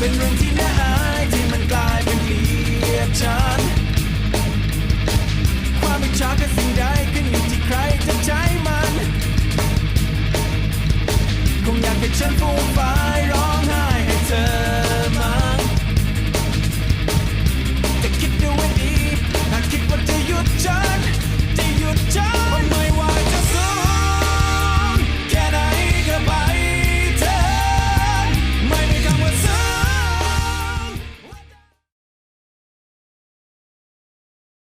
เป็นเรื่องที่น่าอายที่มันกลายเป็นเกลียดชังความอิจฉากับสิ่งใดขึ้นอยู่ที่ใครจะใช้มัน คงอยากให้ฉันฟูมไฟร้อง